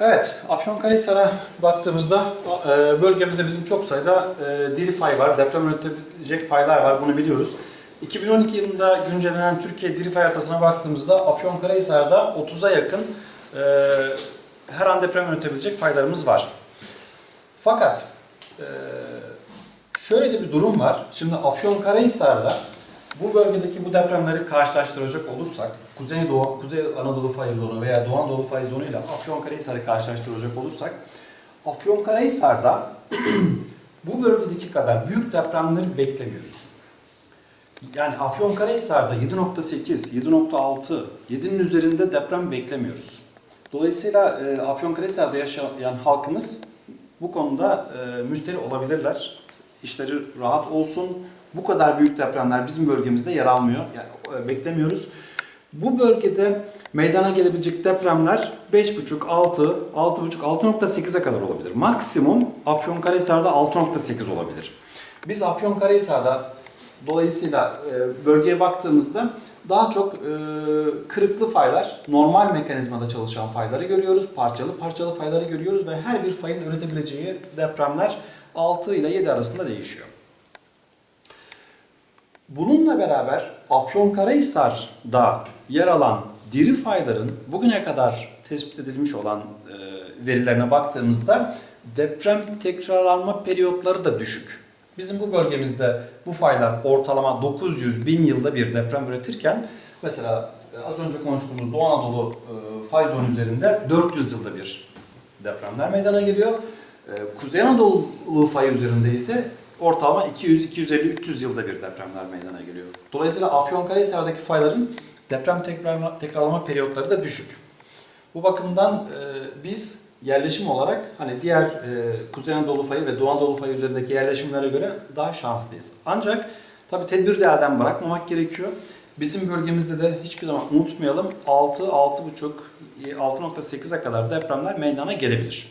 Evet, Afyonkarahisar'a baktığımızda e, bölgemizde bizim çok sayıda e, diri fay var, deprem üretebilecek faylar var, bunu biliyoruz. 2012 yılında güncellenen Türkiye diri fay haritasına baktığımızda Afyonkarahisar'da 30'a yakın e, her an deprem üretebilecek faylarımız var. Fakat şöyle de bir durum var. Şimdi Afyonkarahisar'da bu bölgedeki bu depremleri karşılaştıracak olursak Kuzey Doğu, Kuzey Anadolu fay zonu veya Doğu Anadolu fay zonu ile Afyonkarahisar'ı karşılaştıracak olursak Afyonkarahisar'da bu bölgedeki kadar büyük depremleri beklemiyoruz. Yani Afyonkarahisar'da 7.8, 7.6, 7'nin üzerinde deprem beklemiyoruz. Dolayısıyla e, Afyonkarahisar'da yaşayan halkımız bu konuda e, müsteri olabilirler. İşleri rahat olsun. Bu kadar büyük depremler bizim bölgemizde yer almıyor. Yani e, beklemiyoruz. Bu bölgede meydana gelebilecek depremler 5.5, 6, 6.5, 6.8'e kadar olabilir. Maksimum Afyonkarahisar'da 6.8 olabilir. Biz Afyonkarahisar'da dolayısıyla e, bölgeye baktığımızda daha çok e, kırıklı faylar, normal mekanizmada çalışan fayları görüyoruz. Parçalı parçalı fayları görüyoruz ve her bir fayın üretebileceği depremler 6 ile 7 arasında değişiyor. Bununla beraber Afyonkarahisar'da yer alan diri fayların bugüne kadar tespit edilmiş olan e, verilerine baktığımızda deprem tekrarlanma periyotları da düşük. Bizim bu bölgemizde bu faylar ortalama 900 bin yılda bir deprem üretirken mesela e, az önce konuştuğumuz Doğu Anadolu e, fay zonu üzerinde 400 yılda bir depremler meydana geliyor. Kuzey Anadolu fay üzerinde ise ortalama 200, 250, 300 yılda bir depremler meydana geliyor. Dolayısıyla Afyonkarahisar'daki fayların deprem tekrarlama, periyotları da düşük. Bu bakımdan e, biz yerleşim olarak hani diğer e, Kuzey Anadolu fayı ve Doğu Anadolu fayı üzerindeki yerleşimlere göre daha şanslıyız. Ancak tabi tedbir de elden bırakmamak gerekiyor. Bizim bölgemizde de hiçbir zaman unutmayalım 6, 6,5, 6.8'e kadar depremler meydana gelebilir.